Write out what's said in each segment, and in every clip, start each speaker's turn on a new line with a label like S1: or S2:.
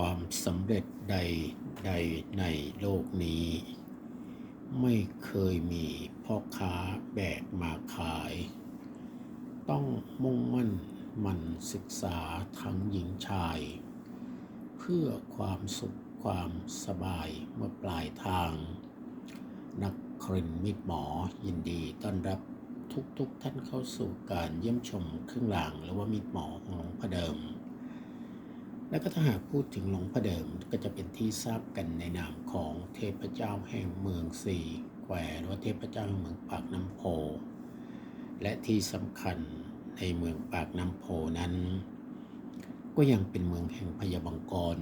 S1: ความสำเร็จใดใดในโลกนี้ ไม่เคยมีพ่อค้าแบกมาขาย ต้องมุ่งมั่นมันศึกษาทั้งหญิงชาย เพื่อความสุขความสบายเมื่อปลายทาง นักครินมิตรหมอยินดีต้อนรับทุกๆทท่านเข้าสู่การเยี่ยมชมเครื่องรางหรือว่ามิตรหมอของหลวงพ่อเดิม และก็ถ้าหากพูดถึงหลวงพ่อเดิมก็จะเป็นที่ทราบกันในนามของเทพเจ้าแห่งเมืองสี่แควหรือว่าเทพเจ้าแห่งเมืองปากน้ำโพ และที่สำคัญในเมืองปากน้ำโพนั้น ก็ยังเป็นเมืองแห่งพยาบังกร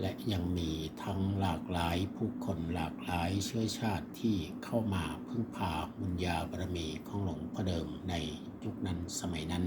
S1: และยังมีทั้งหลากหลายผู้คนหลากหลายเชื้อชาติที่เข้ามาพึ่งพาบุญญาบารมีของหลวงพ่อเดิมในยุคนั้นสมัยนั้น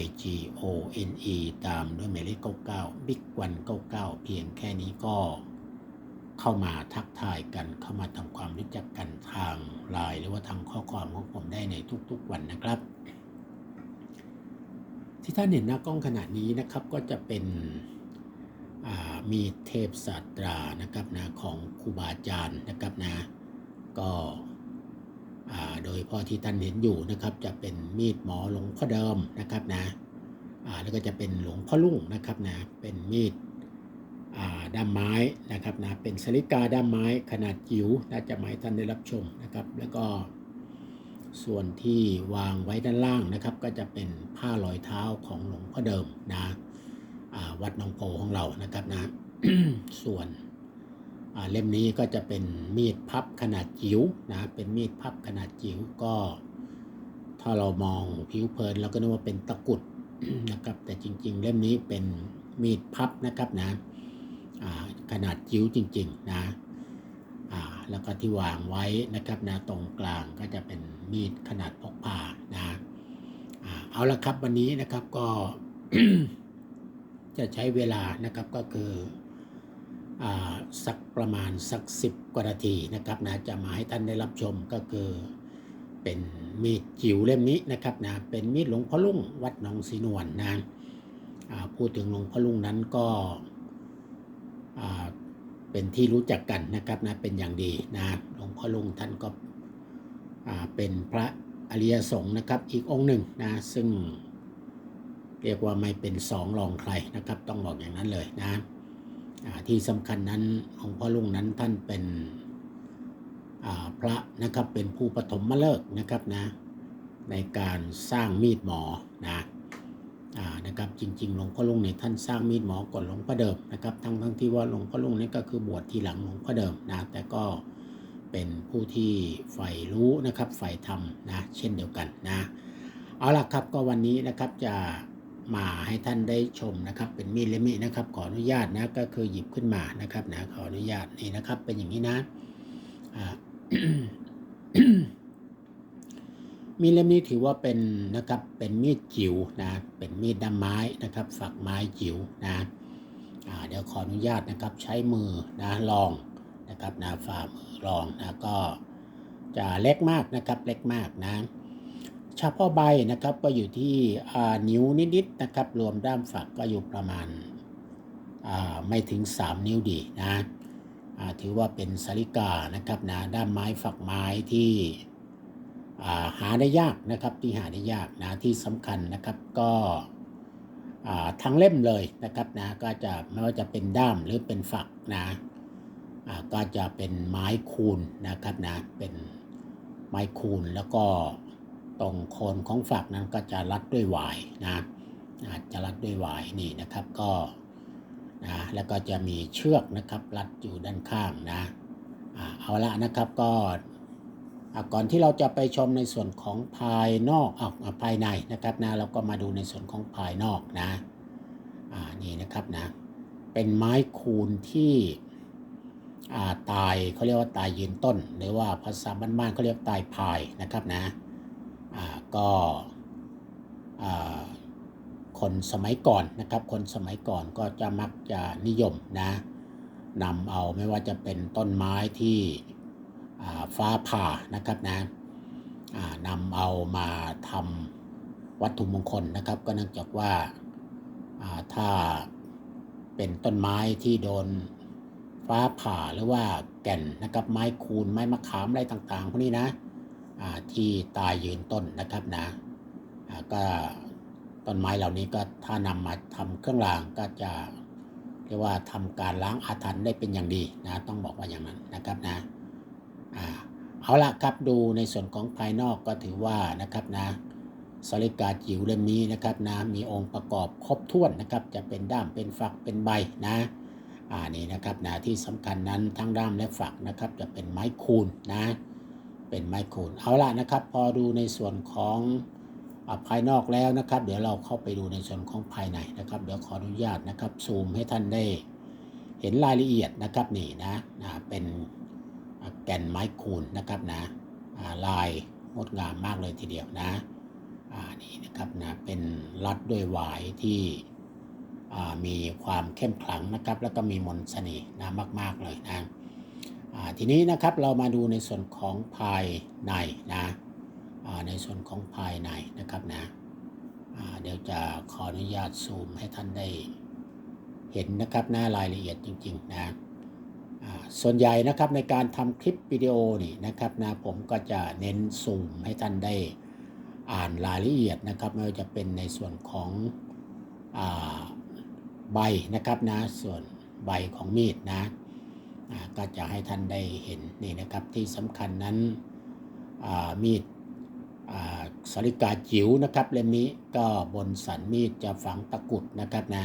S1: I G O N E ตามด้วยหมายเลข99 Big วัน99 เพียงแค่นี้ก็เข้ามาทักทายกันเข้ามาทำความรู้จักกันทางไลน์หรือว่าทางข้อความของผมได้ในทุกๆวันนะครับ ที่ท่านเห็นหน้ากล้องขนาดนี้นะครับก็จะเป็นมีเทพศาสตรานะครับนะของครูบาอาจารย์นะครับนะก็ โดยพ่อที่ท่านเห็นอยู่นะครับจะเป็นมีดหมอหลวงพ่อเดิมนะครับนะแล้วก็จะเป็นหลวงพ่อลุ่งนะครับนะเป็นมีดด้ามไม้นะครับนะเป็นสลิกาด้ามไม้ขนาดจิ๋วน่าจะหมายท่านได้รับชมนะครับ แล้วก็ส่วนที่วางไว้ด้านล่างนะครับ ก็จะเป็นผ้ารอยเท้าของหลวงพ่อเดิมนะวัดหนองโพของเรานะครับนะส่วน เล่มนี้ก็จะเป็นมีดพับขนาดจิ๋วนะเป็นมีดพับขนาดจิ๋วก็ ถ้าเรามองผิวเพลินเราก็นึกว่าเป็นตะกุดนะครับ แต่จริง ๆ เล่มนี้เป็นมีดพับนะครับนะขนาดจิ๋วจริง ๆ นะแล้วก็ที่วางไว้นะครับนะตรงกลางก็จะเป็นมีดขนาดพกพานะเอาละครับวันนี้นะครับก็จะใช้เวลานะครับก็คือ สักประมาณสักสิบกว่านาทีนะครับนะจะมาให้ท่านได้รับชมก็คือเป็นมีดจิ๋วเล่มนี้นะครับนะเป็นมีดหลวงพ่อลุ่งวัดหนองสีนวลนะพูดถึงหลวงพ่อลุ่งนั้นก็เป็นที่รู้จักกันนะครับนะเป็นอย่างดีนะหลวงพ่อลุงท่านก็เป็นพระอริยสงฆ์นะครับอีกองค์หนึ่งนะซึ่งเรียกว่าไม่เป็นสองรองใครนะครับ ต้องบอกอย่างนั้นเลยนะ ที่สำคัญนั้นหลวงพ่อลุงนั้นท่านเป็นพระนะครับเป็นผู้ปฐมมฤกษ์นะครับนะในการสร้างมีดหมอนะอนะครับจริงๆหลวงพ่อลุงเนี่ยท่านสร้างมีดหมอก่อนหลวงพ่อเดิมนะครับทั้งทั้งที่ว่าหลวงพ่อลุงนี่ก็คือบวชทีหลังหลวงพ่อเดิมนะแต่ก็เป็นผู้ที่ใฝ่รู้นะครับใฝ่ธรรมนะเช่นเดียวกันนะเอาล่ะครับก็วันนี้นะครับจะ มาให้ท่านได้ชมนะครับ เป็นมีดเล่มนี้นะครับ ขออนุญาตนะก็คือหยิบขึ้นมานะครับนะขออนุญาตนี่นะครับ เป็นอย่างนี้นะมีดเล่มนี้ถือว่าเป็นนะครับเป็นมีดจิ๋วนะ เป็นมีดด้ามไม้นะครับ ฝักไม้จิ๋วนะเดี๋ยวขออนุญาตนะครับใช้มือนะลองนะครับนะฝ่ามือลองนะก็จะเล็กมากนะครับ เล็กมากนะ เฉพาะใบนะครับก็อยู่ที่นิ้วนิดๆนะครับ รวมด้ามฝักก็อยู่ประมาณาไม่ถึง 3 นิ้วดีนะถือว่าเป็นสาริกานะครับนะด้ามไม้ฝักไม้ที่าหาได้ยากนะครับที่หาได้ยากนะที่สำคัญนะครับก็ทั้งเล่มเลยนะครับนะก็จะไม่ว่าจะเป็นด้ามหรือเป็นฝักนะก็จะเป็นไม้คูนนะครับนะเป็นไม้คูนแล้วก็ ตรงโคนของฝักนั้นก็จะรัดด้วยหวายนะอาจะรัดด้วยหวายนี่นะครับก็นะแล้วก็จะมีเชือกนะครับรัดอยู่ด้านข้างนะเอาละนะครับก็ก่อนที่เราจะไปชมในส่วนของภายนอกออะภายในนะครับนะเราก็มาดูในส่วนของภายนอกนะอ่านี่นะครับนะเป็นไม้คูนที่ตายเขาเรียกว่าตายยืนต้น หรือว่าภาษาบ้านๆเขาเรียกตายพายนะครับนะ ก็คนสมัยก่อนนะครับ คนสมัยก่อนก็จะมักจะนิยมนะนำเอาไม่ว่าจะเป็นต้นไม้ที่ฟ้าผ่านะครับนะนำเอามาทำวัตถุมงคลนะครับ ก็เนื่องจากว่าถ้าเป็นต้นไม้ที่โดนฟ้าผ่าหรือว่าแก่นนะครับไม้คูนไม้มะขามอะไรต่างๆพวกนี้นะ ที่ตายยืนต้นนะครับนะก็ต้นไม้เหล่านี้ก็ถ้านำมาทำเครื่องรางก็จะเรียกว่าทำการล้างอาถรรพ์ได้เป็นอย่างดีนะต้องบอกว่าอย่างนั้นนะครับนะอ่าเอาละครับดูในส่วนของภายนอกก็ถือว่านะครับนะสาริกาจิ๋วเล่มนี้นะครับนะมีองค์ประกอบครบถ้วนนะครับจะเป็นด้ามเป็นฝักเป็นใบนะอ่านี่นะครับนะที่สำคัญนั้นทั้งด้ามและฝักนะครับจะเป็นไม้คูนนะ เป็นไม้คูนเอาละนะครับ พอดูในส่วนของภายนอกแล้วนะครับ เดี๋ยวเราเข้าไปดูในส่วนของภายในนะครับ เดี๋ยวขออนุญาตนะครับซูมให้ท่านได้เห็นรายละเอียดนะครับนี่นะนะเป็นแก่นไม้คูนนะครับนะลายงดงามมากเลยทีเดียวนะนี่นะครับนะเป็นรัดด้วยหวายที่มีความเข้มขลังนะครับ แล้วก็มีมนต์เสน่ห์นะมาก ๆ เลยนะ ทีนี้นะครับเรามาดูในส่วนของภายในนะในส่วนของภายในนะครับนะเดี๋ยวจะขออนุญาตซูมให้ท่านได้เห็นนะครับหน้ารายละเอียดจริง ๆ นะส่วนใหญ่นะครับในการทำคลิปวิดีโอนี่นะครับนะผมก็จะเน้นซูมให้ท่านได้อ่านรายละเอียดนะครับไม่ว่าจะเป็นในส่วนของอใบนะครับนะส่วนใบของมีดนะ ก็จะให้ท่านได้เห็นนี่นะครับที่สำคัญนั้นมีดสริกาจิ๋วนะครับเล่มนี้ก็บนสันมีดจะฝังตะกุดนะครับนะ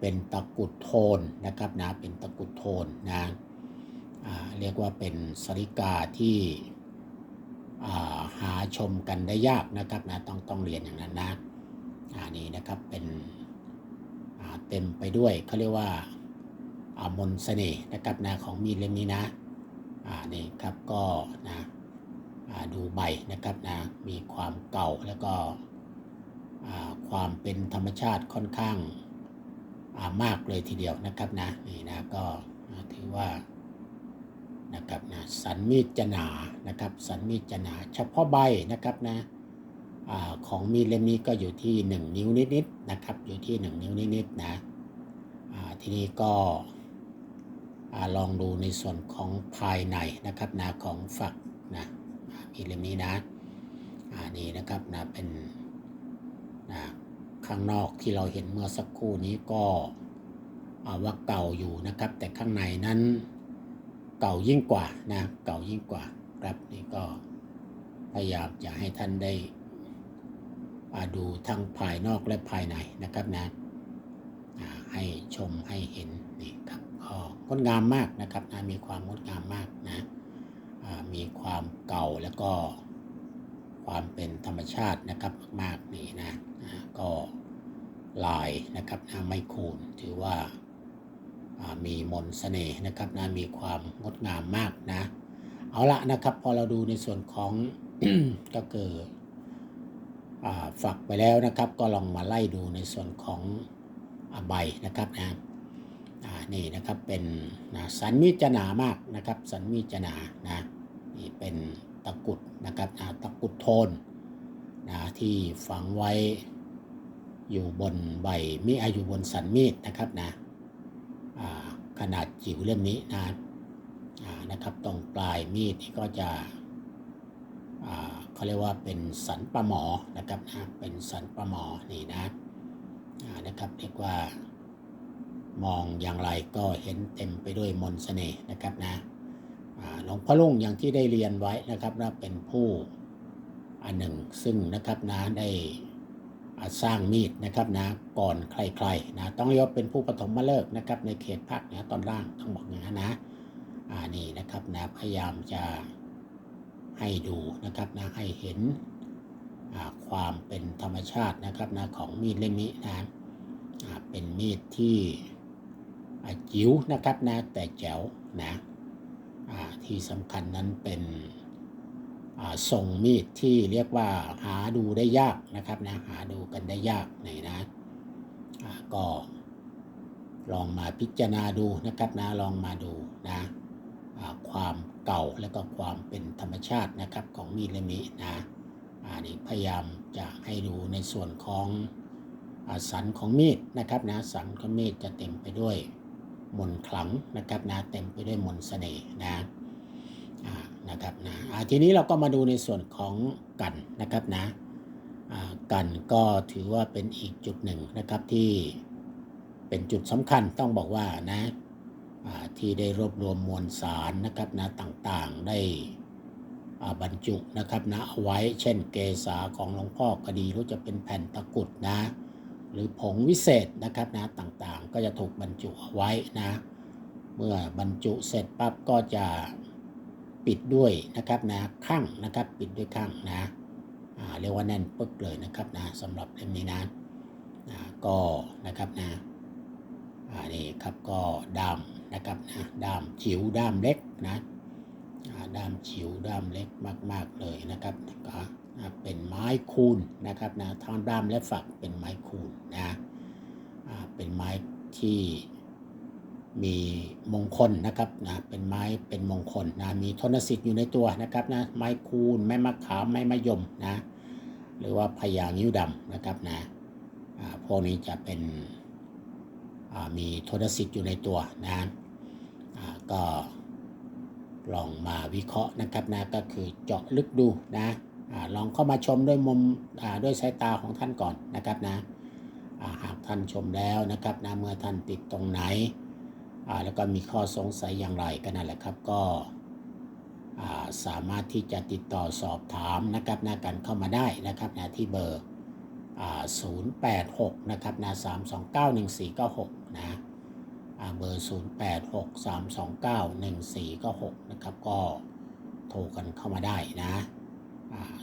S1: เป็นตะกุดโทนนะครับนะเป็นตะกุดโทนนะเรียกว่าเป็นสริกาที่าหาชมกันได้ยากนะครับนะต้องต้องเรียนอย่างนั้นนะอ่านี่นะครับเป็นเต็มไปด้วยเขาเรียกว่า มนเสน่ห์นะครับนะของมีดเล่มนี้นะอ่านี่ครับก็นะอ่าดูใบนะครับนะมีความเก่าแล้วก็อ่าความเป็นธรรมชาติค่อนข้างอ่ามากเลยทีเดียวนะครับนะนี่นะก็ถือว่านะครับนะสันมีดจะหนานะครับสันมีดจะหนาเฉพาะใบนะครับนะอาของมีดเล่มนี้ก็อยู่ที่ 1 นิ้วนิดๆนะครับอยู่ที่ 1 นิ้วนิดๆนะอ่าทีนี้ก็ อลองดูในส่วนของภายในนะครับนะของฝักนะอีเล่มนี้นะอ่านี่นะครับนะเป็นนะข้างนอกที่เราเห็นเมื่อสักครู่นี้ก็อ่าว่าเก่าอยู่นะครับ แต่ข้างในนั้นเก่ายิ่งกว่านะเก่ายิ่งกว่าครับนี่ก็พยายามจะให้ท่านได้อาดูทั้งภายนอกและภายในนะครับนะอ่าให้ชมให้เห็นนี่ครับ งดงามมากนะครับนะมีความงดงามมากนะมีความเก่าแล้วก็ความเป็นธรรมชาตินะครับมากๆนี่นะก็ลายนะครับนะไม่คูนถือว่ามีมนต์เสน่ห์นะครับนะมีความงดงามมากนะ เอาละนะครับพอเราดูในส่วนของก็คืออ่าฝักไปแล้วนะครับ ก็ลองมาไล่ดูในส่วนของอใบนะครับนะ นี่นะครับเป็นนะสันมีดจะหนามากนะครับ สันมีดจะหนานะนี่เป็นตะกุดนะครับนะตะกุดโทนนะที่ฝังไว้อยู่บนใบมีอายุบนสันมีดนะครับนะขนาดจิ๋วเล่มนี้นะนะครับตรงปลายมีดนี่ก็จะเขาเรียกว่าเป็นสันปลาหมอนะครับนะเป็นสันปลาหมอนี่นะนะครับเรียกว่า มองอย่างไรก็เห็นเต็มไปด้วยมนต์เสน่ห์นะครับนะหลวงพ่อลุงอย่างที่ได้เรียนไว้นะครับนะเป็นผู้อันหนึ่งซึ่งนะครับนะได้อ่าสร้างมีดนะครับนะก่อนใครๆนะต้องเรียกว่าเป็นผู้ปฐมมาเลิกนะครับในเขตภาคเหนือตอนล่างต้องบอกอย่างนั้นนะอ่านี่นะครับนะพยายามจะให้ดูนะครับนะให้เห็นความเป็นธรรมชาตินะครับนะของมีดเล่มนี้นะเป็นมีดที่ จิ๋วนะครับนะแต่แจ๋วนะที่สำคัญนั้นเป็นอ่าทรงมีดที่เรียกว่าหาดูได้ยากนะครับนะหาดูกันได้ยากหน่อยนะก็ลองมาพิจารณาดูนะครับนะลองมาดูนะความเก่าและก็ความเป็นธรรมชาตินะครับของมีดเล่มนี้นะอ่านี่พยายามจะให้ดูในส่วนของอสันของมีดนะครับนะสันของมีดจะเต็มไปด้วย มนขลังนะครับนะเต็มไปด้วยมนเสน่ห์นะนะครับนะทีนี้เราก็มาดูในส่วนของกันนะครับนะกันก็ถือว่าเป็นอีกจุดหนึ่งนะครับที่เป็นจุดสำคัญต้องบอกว่านะที่ได้รวบรวมมวลสารนะครับนะต่างๆได้บรรจุนะครับนะเอาไว้เช่นเกษาของหลวงพ่อก็ดีหรือจะเป็นแผ่นตะกุดนะ หรือผงวิเศษนะครับนะต่างๆ ก็จะถูกบรรจุเอาไว้นะเมื่อบรรจุเสร็จปั๊บก็จะปิดด้วยนะครับนะข้างนะครับปิดด้วยข้างนะอ่าเรียกว่าแน่นปึ๊กเลยนะครับนะสำหรับเล่มนี้นะอ่าก็นะครับนะอ่านี่ครับก็ด้ามนะครับนะด้ามจิ๋วด้ามเล็กนะด้ามจิ๋วด้ามเล็กมาก ๆเลยนะครับก็ เป็นไม้คูนนะครับนะทั้งด้ามและฝักเป็นไม้คูนนะเป็นไม้ที่มีมงคลนะครับนะเป็นไม้เป็นมงคลนะมีทนสิทธิ์อยู่ในตัวนะครับนะไม้คูนไม้มะขามไม้มะยมนะหรือว่าพญางิ้วดำนะครับนะพวกนี้จะเป็นมีทนสิทธิ์อยู่ในตัวนะก็ลองมาวิเคราะห์นะครับนะก็คือเจาะลึกดูนะ ลองเข้ามาชมด้วยมุมด้วยสายตาของท่านก่อนนะครับนะาหากท่านชมแล้วนะครับนะเมื่อท่านติดตรงไหน แล้วก็มีข้อสงสัยอย่างไรก็นั่นแหละครับก็าสามารถที่จะติดต่อสอบถามนะครับนะกันเข้ามาได้นะครับนะที่เบอร์ 086 นะครับนะ3291496 นะอ่าเบอร์ 086 329 1496 นะครับก็โทรกันเข้ามาได้นะ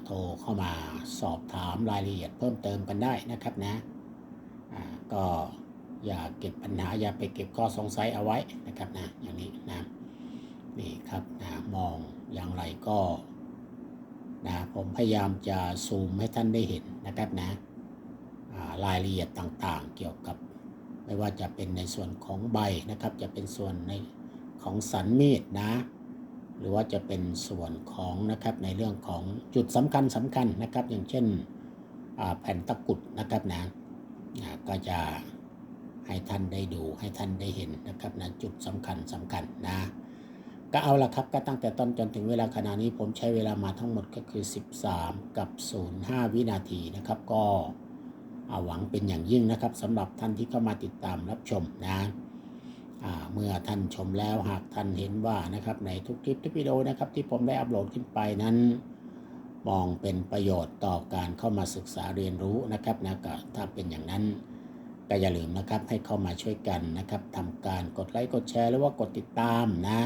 S1: โทรเข้ามาสอบถามรายละเอียดเพิ่มเติมกันได้นะครับนะก็อย่าเก็บปัญหาอย่าไปเก็บข้อสงสัยเอาไว้นะครับนะอย่างนี้นะนี่ครับนะมองอย่างไรก็นะผมพยายามจะซูมให้ท่านได้เห็นนะครับนะรายละเอียดต่างๆ เกี่ยวกับไม่ว่าจะเป็นในส่วนของใบนะครับ จะเป็นส่วนในของสันมีดนะ หรือว่าจะเป็นส่วนของนะครับในเรื่องของจุดสำคัญสำคัญนะครับ อย่างเช่นแผ่นตะกุดนะครับนะก็จะให้ท่านได้ดูให้ท่านได้เห็นนะครับนะจุดสำคัญสำคัญนะก็เอาละครับก็ตั้งแต่ต้นจนถึงเวลาขณะนี้ผมใช้เวลามาทั้งหมดก็คือ 13 กับ 05 วินาทีนะครับ ก็หวังเป็นอย่างยิ่งนะครับสำหรับท่านที่เข้ามาติดตามรับชมนะ เมื่อท่านชมแล้วหากท่านเห็นว่านะครับในทุกคลิปทุกวิดีโอนะครับที่ผมได้อัปโหลดขึ้นไปนั้น มองเป็นประโยชน์ต่อการเข้ามาศึกษาเรียนรู้นะครับนะก็ถ้าเป็นอย่างนั้นก็อย่าลืมนะครับให้เข้ามาช่วยกันนะครับทำการกดไลค์กดแชร์หรือว่ากดติดตามนะ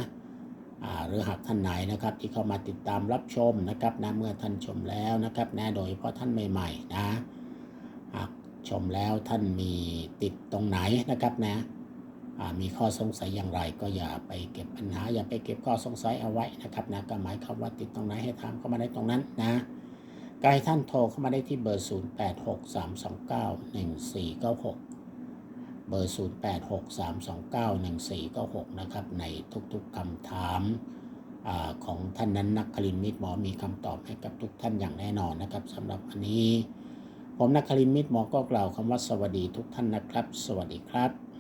S1: หรือหากท่านไหนนะครับที่เข้ามาติดตามรับชมนะครับนะเมื่อท่านชมแล้วนะครับนะโดยเฉพาะท่านใหม่ๆนะหากชมแล้วท่านมีติดตรงไหนนะครับนะอ่า มีข้อสงสัยอย่างไร ก็อย่าไปเก็บปัญหา อย่าไปเก็บข้อสงสัยเอาไว้นะครับนะก็หมายความว่าติดตรงไหนให้ถามเข้ามาได้ตรงนั้นนะก็ให้ท่านโทรเข้ามาได้ที่เบอร์ 0863291496 เบอร์ 0863291496 นะครับในทุกๆคำถามอของท่านนั้นนักคลินมิตรหมอมีคำตอบให้กับทุกท่านอย่างแน่นอนนะครับสำหรับวันนี้ ผมนักคลินมิตรหมอก็กล่าวคำว่าสวัสดีทุกท่านนะครับ สวัสดีครับ